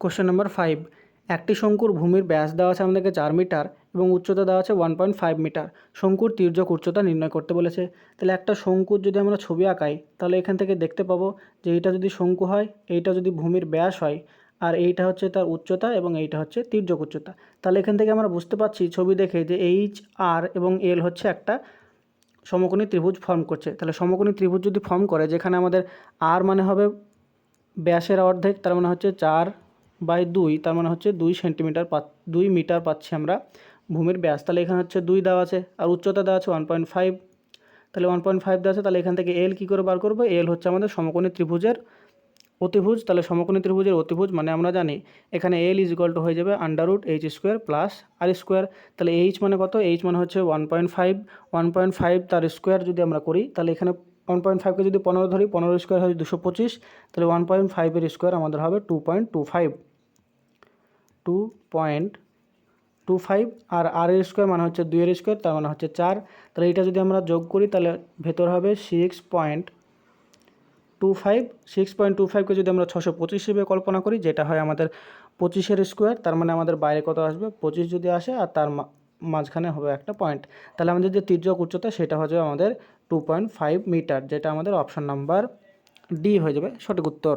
Question number five একটি শঙ্কুর ভূমির ব্যাস দেওয়া আছে আমাদেরকে চার মিটার এবং উচ্চতা দেওয়া আছে ওয়ান পয়েন্ট ফাইভ মিটার শঙ্কুর তির্যক উচ্চতা নির্ণয় করতে বলেছে। তাহলে একটা শঙ্কুর যদি আমরা ছবি আঁকাই, তাহলে এখান থেকে দেখতে পাবো যে এইটা যদি শঙ্কু হয়, এইটা যদি ভূমির ব্যাস হয়, আর এইটা হচ্ছে তার উচ্চতা এবং এইটা হচ্ছে তির্যক উচ্চতা। তাহলে এখান থেকে আমরা বুঝতে পারছি ছবি দেখে যে এইচ আর এবং এল হচ্ছে একটা সমকোণী ত্রিভুজ ফর্ম করছে। তাহলে সমকোণী ত্রিভুজ যদি ফর্ম করে, যেখানে আমাদের আর মানে হবে ব্যাসের অর্ধেক, তার মানে হচ্ছে চার বাই দুই, তার মানে হচ্ছে দুই সেন্টিমিটার পা, দুই মিটার পাচ্ছি আমরা ভূমির ব্যাস। তাহলে এখানে হচ্ছে দুই দেওয়া আছে আর উচ্চতা দেওয়া আছে ওয়ান পয়েন্ট ফাইভ তাহলে ওয়ান পয়েন্ট ফাইভ দেওয়া আছে, তাহলে এখান থেকে এল কী করে বার করব? এল হচ্ছে আমাদের সমকোণী ত্রিভুজের অতিভুজ। তাহলে সমকোণী ত্রিভুজের অতিভুজ মানে আমরা জানি এখানে এল ইজ ইকুয়াল টু হয়ে যাবে under root H square plus R square তাহলে এইচ মানে কত? এইচ মানে হচ্ছে one point five one point five তার স্কোয়ার যদি আমরা করি, তাহলে এখানে ওয়ান পয়েন্ট ফাইভকে যদি পনেরো ধরি, পনেরো স্কোয়ার হয় দুশো পঁচিশ। তাহলে ওয়ান পয়েন্ট ফাইভের স্কোয়ার আমাদের হবে two point two five two point two five আর আর এর স্কোয়ার মানে হচ্ছে দুইয়ের স্কোয়ার তার মানে হচ্ছে চার। তাহলে এটা যদি আমরা যোগ করি, তাহলে ভেতর হবে six point two five six point two ফাইভকে যদি আমরা ছশো পঁচিশ হিসেবে কল্পনা করি, যেটা হয় আমাদের পঁচিশের স্কোয়ার তার মানে আমাদের বাইরে কত আসবে? পঁচিশ যদি আসে, আর তার মাঝখানে হবে একটা পয়েন্ট তাহলে আমাদের যে তির্যক উচ্চতা, সেটা হয়ে যাবে আমাদের টু পয়েন্ট ফাইভ মিটার যেটা আমাদের অপশান নাম্বার ডি হয়ে যাবে, সঠিক উত্তর।